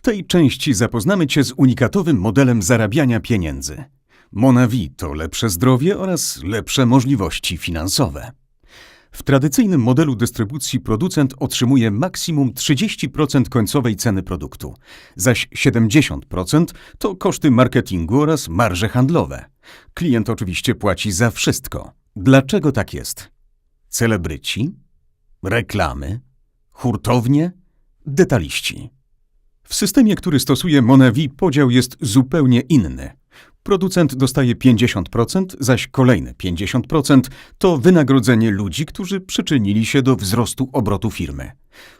W tej części zapoznamy Cię z unikatowym modelem zarabiania pieniędzy. Monavi to lepsze zdrowie oraz lepsze możliwości finansowe. W tradycyjnym modelu dystrybucji producent otrzymuje maksimum 30% końcowej ceny produktu, zaś 70% to koszty marketingu oraz marże handlowe. Klient oczywiście płaci za wszystko. Dlaczego tak jest? Celebryci? Reklamy? Hurtownie? Detaliści. W systemie, który stosuje Monavi, podział jest zupełnie inny. Producent dostaje 50%, zaś kolejne 50% to wynagrodzenie ludzi, którzy przyczynili się do wzrostu obrotu firmy.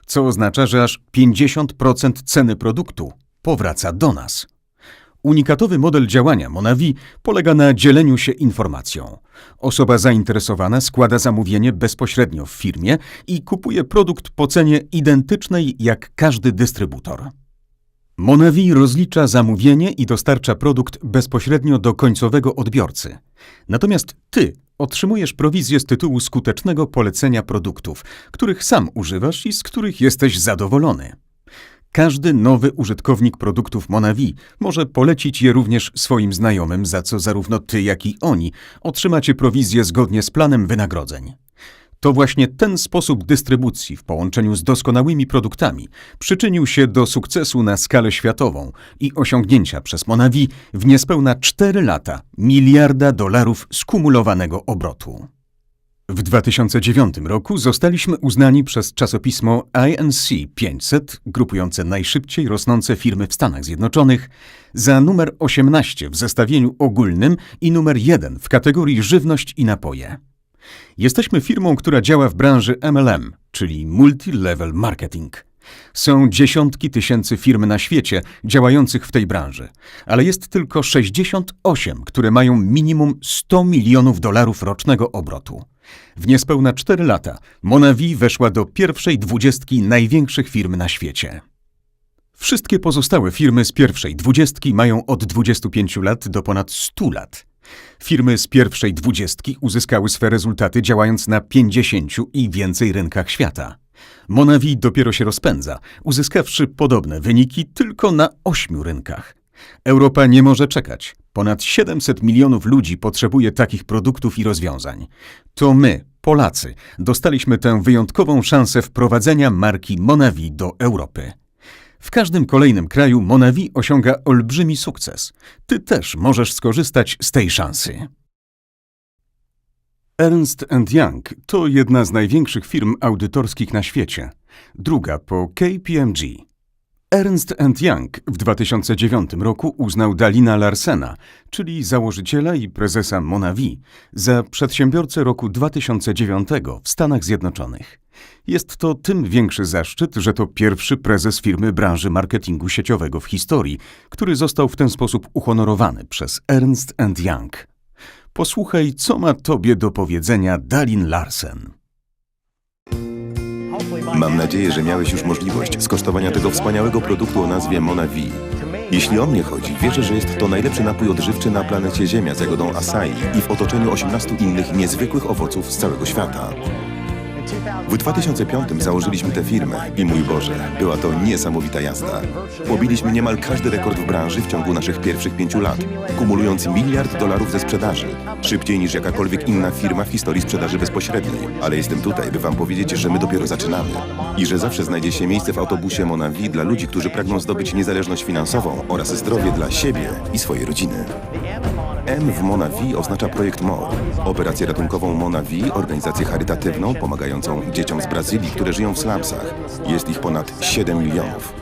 Co oznacza, że aż 50% ceny produktu powraca do nas. Unikatowy model działania Monavi polega na dzieleniu się informacją. Osoba zainteresowana składa zamówienie bezpośrednio w firmie i kupuje produkt po cenie identycznej jak każdy dystrybutor. Monavi rozlicza zamówienie i dostarcza produkt bezpośrednio do końcowego odbiorcy. Natomiast ty otrzymujesz prowizję z tytułu skutecznego polecenia produktów, których sam używasz i z których jesteś zadowolony. Każdy nowy użytkownik produktów Monavi może polecić je również swoim znajomym, za co zarówno ty, jak i oni otrzymacie prowizję zgodnie z planem wynagrodzeń. To właśnie ten sposób dystrybucji w połączeniu z doskonałymi produktami przyczynił się do sukcesu na skalę światową i osiągnięcia przez Monavi w niespełna 4 lata miliarda dolarów skumulowanego obrotu. W 2009 roku zostaliśmy uznani przez czasopismo INC 500, grupujące najszybciej rosnące firmy w Stanach Zjednoczonych, za numer 18 w zestawieniu ogólnym i numer 1 w kategorii żywność i napoje. Jesteśmy firmą, która działa w branży MLM, czyli Multi-Level Marketing. Są dziesiątki tysięcy firm na świecie działających w tej branży, ale jest tylko 68, które mają minimum 100 milionów dolarów rocznego obrotu. W niespełna 4 lata Monavi weszła do pierwszej dwudziestki największych firm na świecie. Wszystkie pozostałe firmy z pierwszej dwudziestki mają od 25 lat do ponad 100 lat. Firmy z pierwszej dwudziestki uzyskały swe rezultaty działając na 50 i więcej rynkach świata. Monavi dopiero się rozpędza, uzyskawszy podobne wyniki tylko na ośmiu rynkach. Europa nie może czekać. Ponad 700 milionów ludzi potrzebuje takich produktów i rozwiązań. To my, Polacy, dostaliśmy tę wyjątkową szansę wprowadzenia marki Monavi do Europy. W każdym kolejnym kraju Monavi osiąga olbrzymi sukces. Ty też możesz skorzystać z tej szansy. Ernst Young to jedna z największych firm audytorskich na świecie, druga po KPMG. Ernst Young w 2009 roku uznał Dalina Larsena, czyli założyciela i prezesa Monavi, za przedsiębiorcę roku 2009 w Stanach Zjednoczonych. Jest to tym większy zaszczyt, że to pierwszy prezes firmy branży marketingu sieciowego w historii, który został w ten sposób uhonorowany przez Ernst Young. Posłuchaj, co ma tobie do powiedzenia Dalin Larsen. Mam nadzieję, że miałeś już możliwość skosztowania tego wspaniałego produktu o nazwie Monavi. Jeśli o mnie chodzi, wierzę, że jest to najlepszy napój odżywczy na planecie Ziemia z jagodą acai i w otoczeniu 18 innych niezwykłych owoców z całego świata. W 2005 założyliśmy tę firmę i mój Boże, była to niesamowita jazda. Pobiliśmy niemal każdy rekord w branży w ciągu naszych pierwszych pięciu lat, kumulując miliard dolarów ze sprzedaży. Szybciej niż jakakolwiek inna firma w historii sprzedaży bezpośredniej. Ale jestem tutaj, by wam powiedzieć, że my dopiero zaczynamy. I że zawsze znajdzie się miejsce w autobusie Monavi dla ludzi, którzy pragną zdobyć niezależność finansową oraz zdrowie dla siebie i swojej rodziny. M w Monavi oznacza projekt MOR. Operację ratunkową Monavi, organizację charytatywną pomagającą dzieciom z Brazylii, które żyją w slumsach. Jest ich ponad 7 milionów.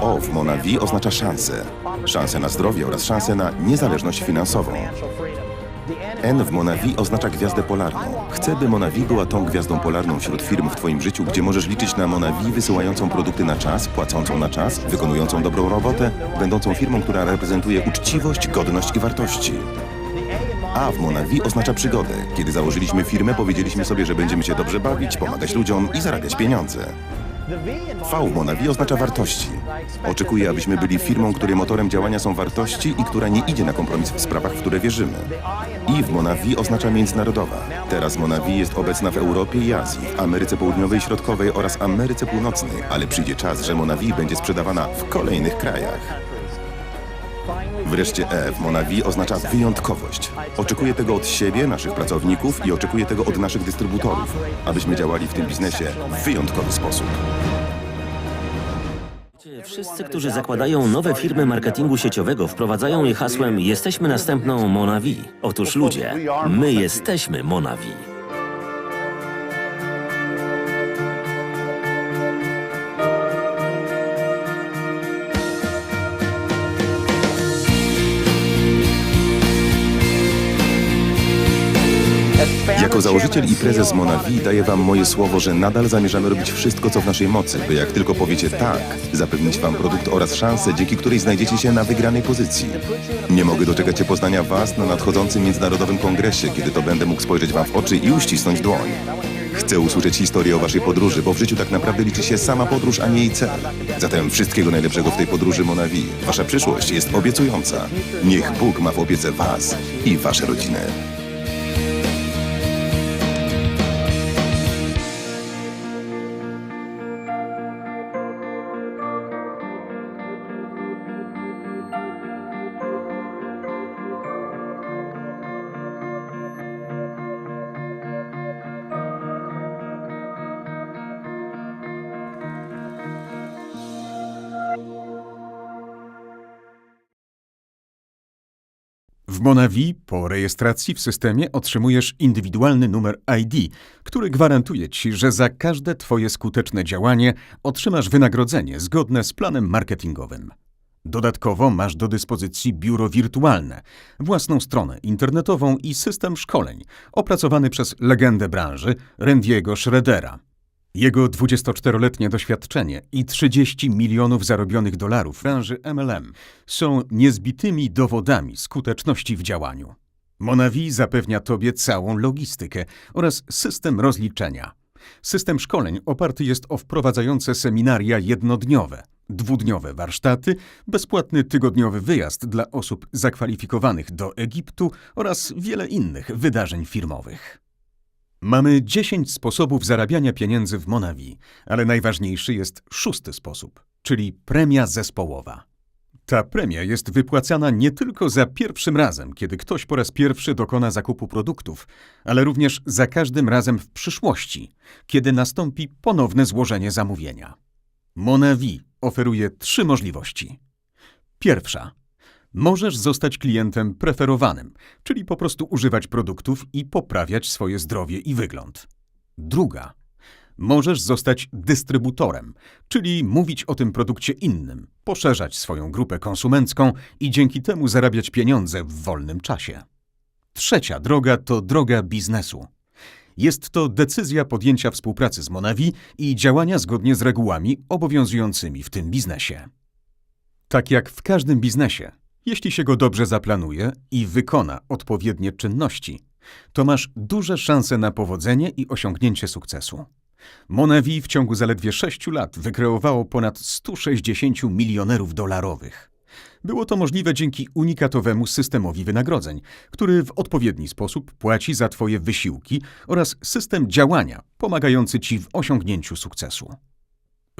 O w Monavi oznacza szansę. Szansę na zdrowie oraz szansę na niezależność finansową. N w Monavi oznacza gwiazdę polarną. Chcę, by Monavi była tą gwiazdą polarną wśród firm w Twoim życiu, gdzie możesz liczyć na Monavi wysyłającą produkty na czas, płacącą na czas, wykonującą dobrą robotę, będącą firmą, która reprezentuje uczciwość, godność i wartości. A w Monavi oznacza przygodę. Kiedy założyliśmy firmę, powiedzieliśmy sobie, że będziemy się dobrze bawić, pomagać ludziom i zarabiać pieniądze. V w Monavi oznacza wartości. Oczekuję, abyśmy byli firmą, której motorem działania są wartości i która nie idzie na kompromis w sprawach, w które wierzymy. I w Monavi oznacza międzynarodowa. Teraz Monavi jest obecna w Europie i Azji, Ameryce Południowej i Środkowej oraz Ameryce Północnej, ale przyjdzie czas, że Monavi będzie sprzedawana w kolejnych krajach. Wreszcie E w Monavi oznacza wyjątkowość. Oczekuję tego od siebie, naszych pracowników i oczekuję tego od naszych dystrybutorów, abyśmy działali w tym biznesie w wyjątkowy sposób. Wszyscy, którzy zakładają nowe firmy marketingu sieciowego, wprowadzają je hasłem Jesteśmy następną Monavi. Otóż ludzie, my jesteśmy Monavi. Jako założyciel i prezes Monavi daję wam moje słowo, że nadal zamierzamy robić wszystko, co w naszej mocy, by jak tylko powiecie tak, zapewnić wam produkt oraz szansę, dzięki której znajdziecie się na wygranej pozycji. Nie mogę doczekać się poznania was na nadchodzącym międzynarodowym kongresie, kiedy to będę mógł spojrzeć wam w oczy i uścisnąć dłoń. Chcę usłyszeć historię o waszej podróży, bo w życiu tak naprawdę liczy się sama podróż, a nie jej cel. Zatem wszystkiego najlepszego w tej podróży Monavi. Wasza przyszłość jest obiecująca. Niech Bóg ma w opiece was i wasze rodziny. W Monavi po rejestracji w systemie otrzymujesz indywidualny numer ID, który gwarantuje ci, że za każde twoje skuteczne działanie otrzymasz wynagrodzenie zgodne z planem marketingowym. Dodatkowo masz do dyspozycji biuro wirtualne, własną stronę internetową i system szkoleń opracowany przez legendę branży Randiego Schroedera. Jego 24-letnie doświadczenie i 30 milionów zarobionych dolarów w branży MLM są niezbitymi dowodami skuteczności w działaniu. Monavi zapewnia Tobie całą logistykę oraz system rozliczenia. System szkoleń oparty jest o wprowadzające seminaria jednodniowe, dwudniowe warsztaty, bezpłatny tygodniowy wyjazd dla osób zakwalifikowanych do Egiptu oraz wiele innych wydarzeń firmowych. Mamy 10 sposobów zarabiania pieniędzy w Monavi, ale najważniejszy jest szósty sposób, czyli premia zespołowa. Ta premia jest wypłacana nie tylko za pierwszym razem, kiedy ktoś po raz pierwszy dokona zakupu produktów, ale również za każdym razem w przyszłości, kiedy nastąpi ponowne złożenie zamówienia. Monavi oferuje trzy możliwości. Pierwsza. Możesz zostać klientem preferowanym, czyli po prostu używać produktów i poprawiać swoje zdrowie i wygląd. Druga. Możesz zostać dystrybutorem, czyli mówić o tym produkcie innym, poszerzać swoją grupę konsumencką i dzięki temu zarabiać pieniądze w wolnym czasie. Trzecia droga to droga biznesu. Jest to decyzja podjęcia współpracy z Monavi i działania zgodnie z regułami obowiązującymi w tym biznesie. Tak jak w każdym biznesie, jeśli się go dobrze zaplanuje i wykona odpowiednie czynności, to masz duże szanse na powodzenie i osiągnięcie sukcesu. Monavi w ciągu zaledwie 6 lat wykreowało ponad 160 milionerów dolarowych. Było to możliwe dzięki unikatowemu systemowi wynagrodzeń, który w odpowiedni sposób płaci za Twoje wysiłki oraz system działania pomagający Ci w osiągnięciu sukcesu.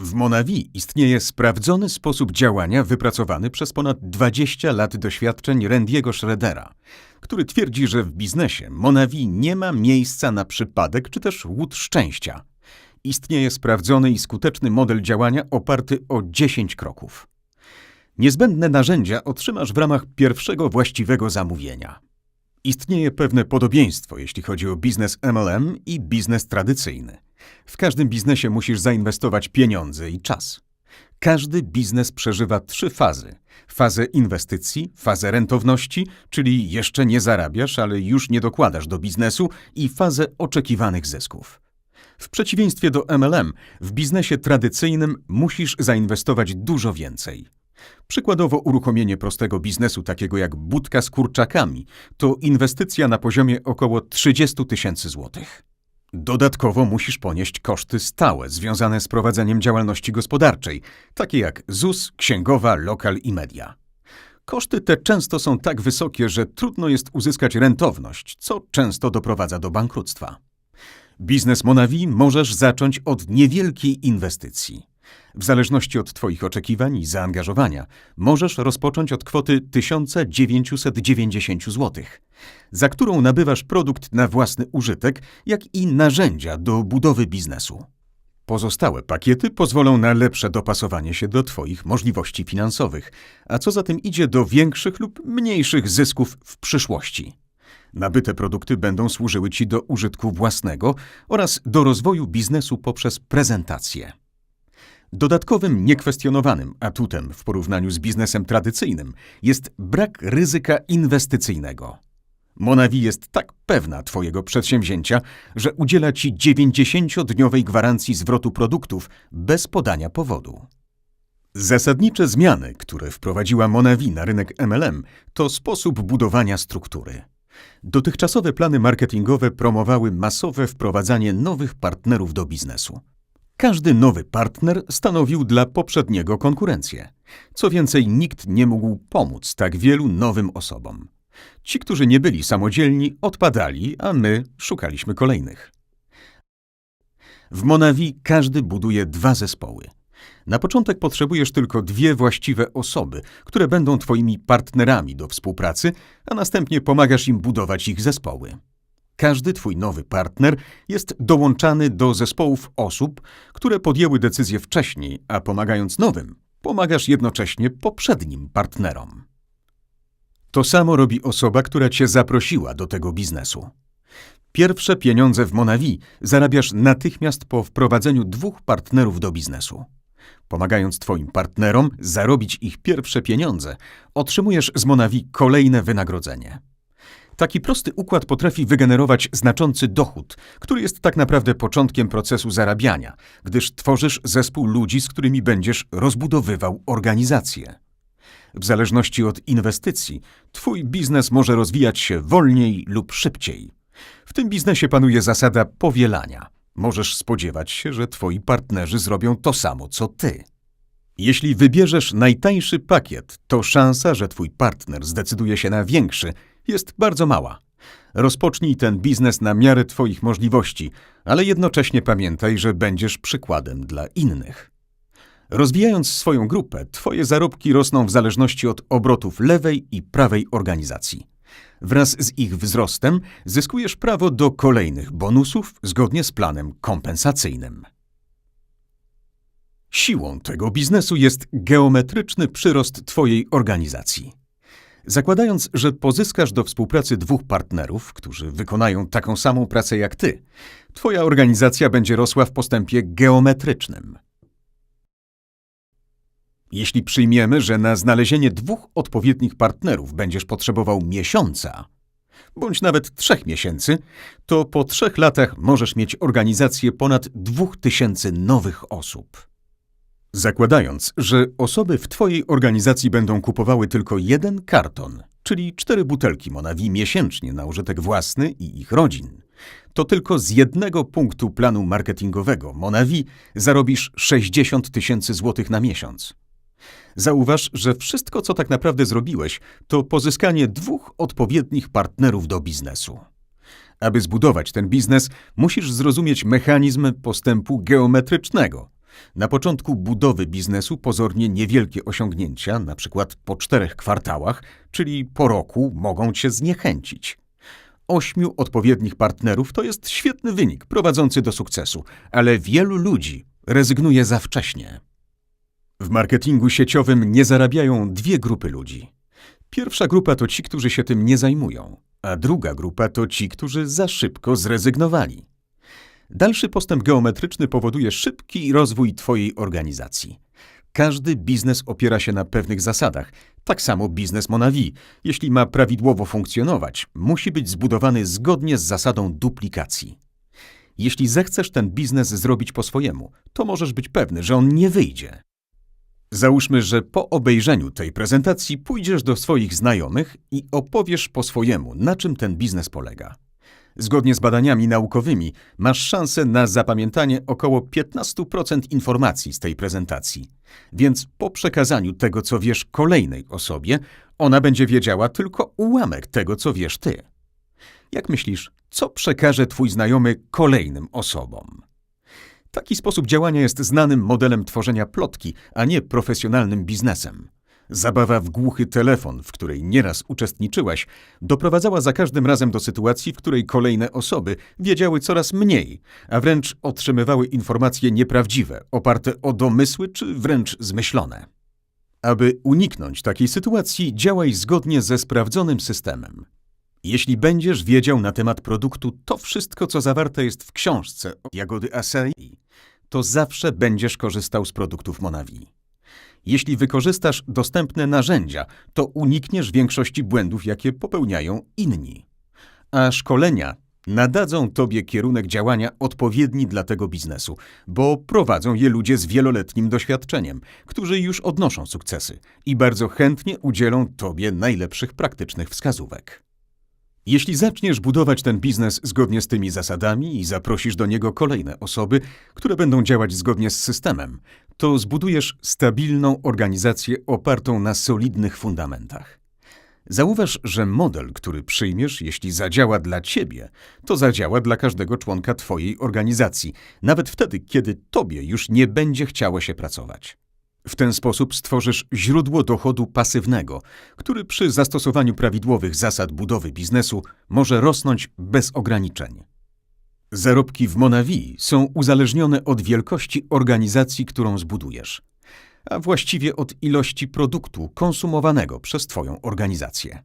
W Monavi istnieje sprawdzony sposób działania wypracowany przez ponad 20 lat doświadczeń Randiego Schroedera, który twierdzi, że w biznesie Monavi nie ma miejsca na przypadek czy też łód szczęścia. Istnieje sprawdzony i skuteczny model działania oparty o 10 kroków. Niezbędne narzędzia otrzymasz w ramach pierwszego właściwego zamówienia. Istnieje pewne podobieństwo, jeśli chodzi o biznes MLM i biznes tradycyjny. W każdym biznesie musisz zainwestować pieniądze i czas. Każdy biznes przeżywa trzy fazy: fazę inwestycji, fazę rentowności, czyli jeszcze nie zarabiasz, ale już nie dokładasz do biznesu, i fazę oczekiwanych zysków. W przeciwieństwie do MLM, w biznesie tradycyjnym musisz zainwestować dużo więcej. Przykładowo uruchomienie prostego biznesu takiego jak budka z kurczakami to inwestycja na poziomie około 30 tysięcy złotych. Dodatkowo musisz ponieść koszty stałe związane z prowadzeniem działalności gospodarczej, takie jak ZUS, księgowa, lokal i media. Koszty te często są tak wysokie, że trudno jest uzyskać rentowność, co często doprowadza do bankructwa. Biznes Monavi możesz zacząć od niewielkiej inwestycji. W zależności od Twoich oczekiwań i zaangażowania, możesz rozpocząć od kwoty 1990 zł, za którą nabywasz produkt na własny użytek, jak i narzędzia do budowy biznesu. Pozostałe pakiety pozwolą na lepsze dopasowanie się do Twoich możliwości finansowych, a co za tym idzie do większych lub mniejszych zysków w przyszłości. Nabyte produkty będą służyły Ci do użytku własnego oraz do rozwoju biznesu poprzez prezentację. Dodatkowym, niekwestionowanym atutem w porównaniu z biznesem tradycyjnym jest brak ryzyka inwestycyjnego. Monavi jest tak pewna Twojego przedsięwzięcia, że udziela Ci 90-dniowej gwarancji zwrotu produktów bez podania powodu. Zasadnicze zmiany, które wprowadziła Monavi na rynek MLM, to sposób budowania struktury. Dotychczasowe plany marketingowe promowały masowe wprowadzanie nowych partnerów do biznesu. Każdy nowy partner stanowił dla poprzedniego konkurencję. Co więcej, nikt nie mógł pomóc tak wielu nowym osobom. Ci, którzy nie byli samodzielni, odpadali, a my szukaliśmy kolejnych. W Monavi każdy buduje dwa zespoły. Na początek potrzebujesz tylko dwie właściwe osoby, które będą Twoimi partnerami do współpracy, a następnie pomagasz im budować ich zespoły. Każdy Twój nowy partner jest dołączany do zespołów osób, które podjęły decyzję wcześniej, a pomagając nowym, pomagasz jednocześnie poprzednim partnerom. To samo robi osoba, która Cię zaprosiła do tego biznesu. Pierwsze pieniądze w Monavi zarabiasz natychmiast po wprowadzeniu dwóch partnerów do biznesu. Pomagając Twoim partnerom zarobić ich pierwsze pieniądze, otrzymujesz z Monavi kolejne wynagrodzenie. Taki prosty układ potrafi wygenerować znaczący dochód, który jest tak naprawdę początkiem procesu zarabiania, gdyż tworzysz zespół ludzi, z którymi będziesz rozbudowywał organizację. W zależności od inwestycji, Twój biznes może rozwijać się wolniej lub szybciej. W tym biznesie panuje zasada powielania. Możesz spodziewać się, że Twoi partnerzy zrobią to samo co Ty. Jeśli wybierzesz najtańszy pakiet, to szansa, że Twój partner zdecyduje się na większy, jest bardzo mała. Rozpocznij ten biznes na miarę Twoich możliwości, ale jednocześnie pamiętaj, że będziesz przykładem dla innych. Rozwijając swoją grupę, Twoje zarobki rosną w zależności od obrotów lewej i prawej organizacji. Wraz z ich wzrostem zyskujesz prawo do kolejnych bonusów zgodnie z planem kompensacyjnym. Siłą tego biznesu jest geometryczny przyrost Twojej organizacji. Zakładając, że pozyskasz do współpracy dwóch partnerów, którzy wykonają taką samą pracę jak Ty, Twoja organizacja będzie rosła w postępie geometrycznym. Jeśli przyjmiemy, że na znalezienie dwóch odpowiednich partnerów będziesz potrzebował miesiąca, bądź nawet trzech miesięcy, to po trzech latach możesz mieć organizację ponad dwóch tysięcy nowych osób. Zakładając, że osoby w Twojej organizacji będą kupowały tylko jeden karton, czyli cztery butelki Monavi miesięcznie na użytek własny i ich rodzin, to tylko z jednego punktu planu marketingowego Monavi zarobisz 60 tysięcy złotych na miesiąc. Zauważ, że wszystko, co tak naprawdę zrobiłeś, to pozyskanie dwóch odpowiednich partnerów do biznesu. Aby zbudować ten biznes, musisz zrozumieć mechanizm postępu geometrycznego. Na początku budowy biznesu pozornie niewielkie osiągnięcia, przykład po czterech kwartałach, czyli po roku, mogą cię zniechęcić. Ośmiu odpowiednich partnerów to jest świetny wynik prowadzący do sukcesu, ale wielu ludzi rezygnuje za wcześnie. W marketingu sieciowym nie zarabiają dwie grupy ludzi. Pierwsza grupa to ci, którzy się tym nie zajmują, a druga grupa to ci, którzy za szybko zrezygnowali. Dalszy postęp geometryczny powoduje szybki rozwój Twojej organizacji. Każdy biznes opiera się na pewnych zasadach. Tak samo biznes Monavi, jeśli ma prawidłowo funkcjonować, musi być zbudowany zgodnie z zasadą duplikacji. Jeśli zechcesz ten biznes zrobić po swojemu, to możesz być pewny, że on nie wyjdzie. Załóżmy, że po obejrzeniu tej prezentacji pójdziesz do swoich znajomych i opowiesz po swojemu, na czym ten biznes polega. Zgodnie z badaniami naukowymi masz szansę na zapamiętanie około 15% informacji z tej prezentacji. Więc po przekazaniu tego, co wiesz kolejnej osobie, ona będzie wiedziała tylko ułamek tego, co wiesz ty. Jak myślisz, co przekaże twój znajomy kolejnym osobom? Taki sposób działania jest znanym modelem tworzenia plotki, a nie profesjonalnym biznesem. Zabawa w głuchy telefon, w której nieraz uczestniczyłaś, doprowadzała za każdym razem do sytuacji, w której kolejne osoby wiedziały coraz mniej, a wręcz otrzymywały informacje nieprawdziwe, oparte o domysły czy wręcz zmyślone. Aby uniknąć takiej sytuacji, działaj zgodnie ze sprawdzonym systemem. Jeśli będziesz wiedział na temat produktu to wszystko, co zawarte jest w książce o jagody acai, to zawsze będziesz korzystał z produktów Monavi. Jeśli wykorzystasz dostępne narzędzia, to unikniesz większości błędów, jakie popełniają inni. A szkolenia nadadzą tobie kierunek działania odpowiedni dla tego biznesu, bo prowadzą je ludzie z wieloletnim doświadczeniem, którzy już odnoszą sukcesy i bardzo chętnie udzielą tobie najlepszych praktycznych wskazówek. Jeśli zaczniesz budować ten biznes zgodnie z tymi zasadami i zaprosisz do niego kolejne osoby, które będą działać zgodnie z systemem, to zbudujesz stabilną organizację opartą na solidnych fundamentach. Zauważ, że model, który przyjmiesz, jeśli zadziała dla ciebie, to zadziała dla każdego członka twojej organizacji, nawet wtedy, kiedy tobie już nie będzie chciało się pracować. W ten sposób stworzysz źródło dochodu pasywnego, który przy zastosowaniu prawidłowych zasad budowy biznesu może rosnąć bez ograniczeń. Zarobki w Monavi są uzależnione od wielkości organizacji, którą zbudujesz, a właściwie od ilości produktu konsumowanego przez Twoją organizację.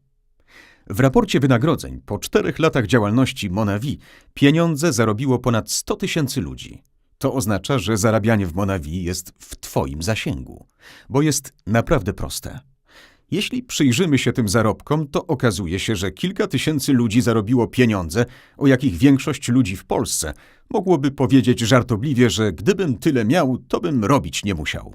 W raporcie wynagrodzeń po czterech latach działalności Monavi pieniądze zarobiło ponad 100 tysięcy ludzi. To oznacza, że zarabianie w Monavi jest w Twoim zasięgu, bo jest naprawdę proste. Jeśli przyjrzymy się tym zarobkom, to okazuje się, że kilka tysięcy ludzi zarobiło pieniądze, o jakich większość ludzi w Polsce mogłoby powiedzieć żartobliwie, że gdybym tyle miał, to bym robić nie musiał.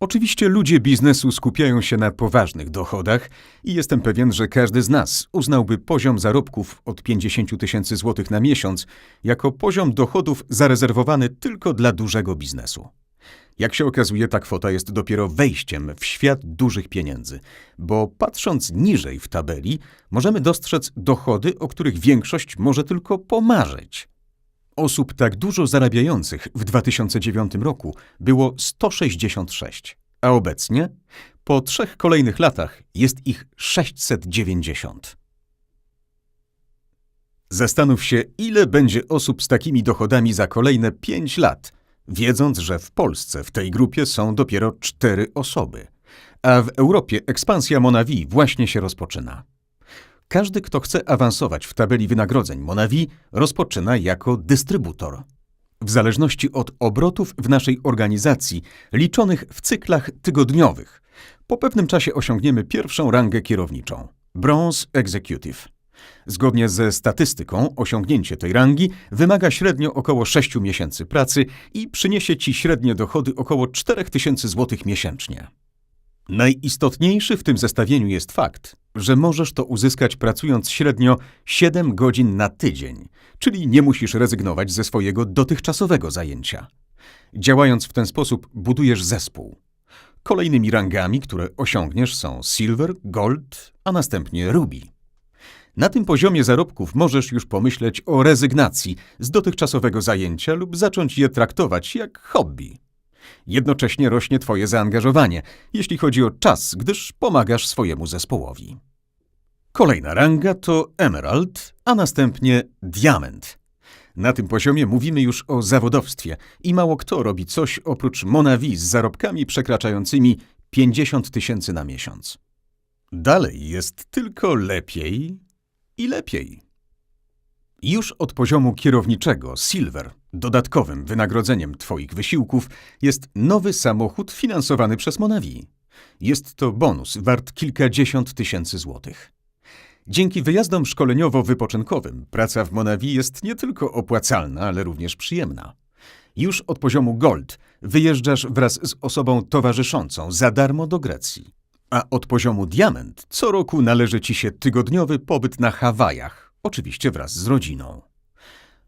Oczywiście ludzie biznesu skupiają się na poważnych dochodach i jestem pewien, że każdy z nas uznałby poziom zarobków od 50 tysięcy złotych na miesiąc jako poziom dochodów zarezerwowany tylko dla dużego biznesu. Jak się okazuje, ta kwota jest dopiero wejściem w świat dużych pieniędzy, bo patrząc niżej w tabeli, możemy dostrzec dochody, o których większość może tylko pomarzyć. Osób tak dużo zarabiających w 2009 roku było 166, a obecnie, po trzech kolejnych latach, jest ich 690. Zastanów się, ile będzie osób z takimi dochodami za kolejne 5 lat, wiedząc, że w Polsce w tej grupie są dopiero 4 osoby, a w Europie ekspansja Monavi właśnie się rozpoczyna. Każdy, kto chce awansować w tabeli wynagrodzeń Monavi, rozpoczyna jako dystrybutor. W zależności od obrotów w naszej organizacji, liczonych w cyklach tygodniowych, po pewnym czasie osiągniemy pierwszą rangę kierowniczą Bronze Executive. Zgodnie ze statystyką, osiągnięcie tej rangi wymaga średnio około 6 miesięcy pracy i przyniesie ci średnie dochody około 4000 zł miesięcznie. Najistotniejszy w tym zestawieniu jest fakt, że możesz to uzyskać pracując średnio 7 godzin na tydzień, czyli nie musisz rezygnować ze swojego dotychczasowego zajęcia. Działając w ten sposób, budujesz zespół. Kolejnymi rangami, które osiągniesz są Silver, Gold, a następnie Ruby. Na tym poziomie zarobków możesz już pomyśleć o rezygnacji z dotychczasowego zajęcia lub zacząć je traktować jak hobby. Jednocześnie rośnie Twoje zaangażowanie, jeśli chodzi o czas, gdyż pomagasz swojemu zespołowi. Kolejna ranga to Emerald, a następnie Diament. Na tym poziomie mówimy już o zawodowstwie i mało kto robi coś oprócz Monavi z zarobkami przekraczającymi 50 tysięcy na miesiąc. Dalej jest tylko lepiej i lepiej. Już od poziomu kierowniczego Silver dodatkowym wynagrodzeniem Twoich wysiłków jest nowy samochód finansowany przez Monavi. Jest to bonus wart kilkadziesiąt tysięcy złotych. Dzięki wyjazdom szkoleniowo-wypoczynkowym praca w Monavi jest nie tylko opłacalna, ale również przyjemna. Już od poziomu Gold wyjeżdżasz wraz z osobą towarzyszącą za darmo do Grecji. A od poziomu Diament co roku należy ci się tygodniowy pobyt na Hawajach oczywiście wraz z rodziną.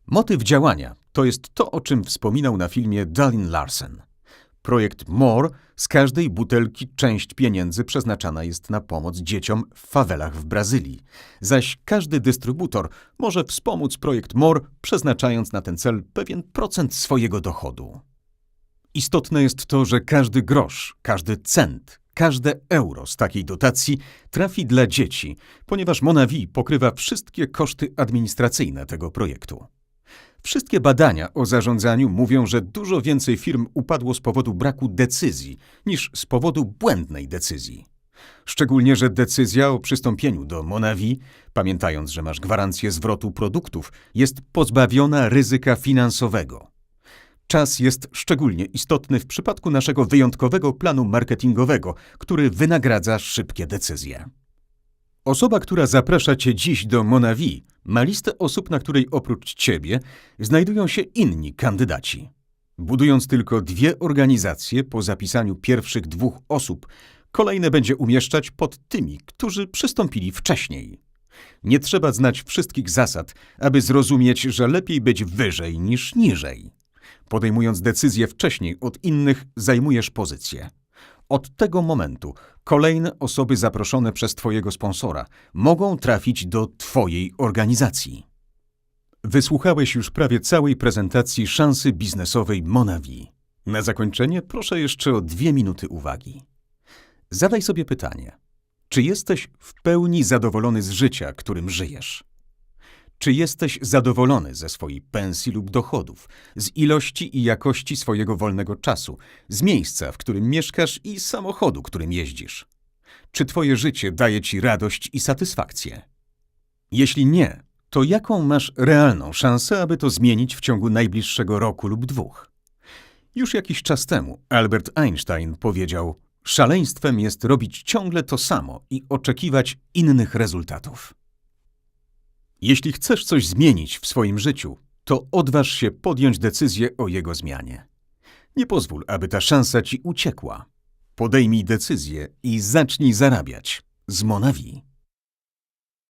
Motyw działania to jest to, o czym wspominał na filmie Dalin Larsen. Projekt MORE z każdej butelki część pieniędzy przeznaczana jest na pomoc dzieciom w fawelach w Brazylii, zaś każdy dystrybutor może wspomóc projekt MORE, przeznaczając na ten cel pewien procent swojego dochodu. Istotne jest to, że każdy grosz, każdy cent, każde euro z takiej dotacji trafi dla dzieci, ponieważ Monavi pokrywa wszystkie koszty administracyjne tego projektu. Wszystkie badania o zarządzaniu mówią, że dużo więcej firm upadło z powodu braku decyzji niż z powodu błędnej decyzji. Szczególnie, że decyzja o przystąpieniu do Monavi, pamiętając, że masz gwarancję zwrotu produktów, jest pozbawiona ryzyka finansowego. Czas jest szczególnie istotny w przypadku naszego wyjątkowego planu marketingowego, który wynagradza szybkie decyzje. Osoba, która zaprasza cię dziś do Monavi, ma listę osób, na której oprócz ciebie znajdują się inni kandydaci. Budując tylko dwie organizacje po zapisaniu pierwszych dwóch osób, kolejne będzie umieszczać pod tymi, którzy przystąpili wcześniej. Nie trzeba znać wszystkich zasad, aby zrozumieć, że lepiej być wyżej niż niżej. Podejmując decyzję wcześniej od innych, zajmujesz pozycję. Od tego momentu kolejne osoby zaproszone przez Twojego sponsora mogą trafić do Twojej organizacji. Wysłuchałeś już prawie całej prezentacji szansy biznesowej Monavi. Na zakończenie proszę jeszcze o dwie minuty uwagi. Zadaj sobie pytanie: czy jesteś w pełni zadowolony z życia, którym żyjesz? Czy jesteś zadowolony ze swojej pensji lub dochodów, z ilości i jakości swojego wolnego czasu, z miejsca, w którym mieszkasz i samochodu, którym jeździsz? Czy twoje życie daje ci radość i satysfakcję? Jeśli nie, to jaką masz realną szansę, aby to zmienić w ciągu najbliższego roku lub dwóch? Już jakiś czas temu Albert Einstein powiedział: Szaleństwem jest robić ciągle to samo i oczekiwać innych rezultatów. Jeśli chcesz coś zmienić w swoim życiu, to odważ się podjąć decyzję o jego zmianie. Nie pozwól, aby ta szansa ci uciekła. Podejmij decyzję i zacznij zarabiać z Monavi.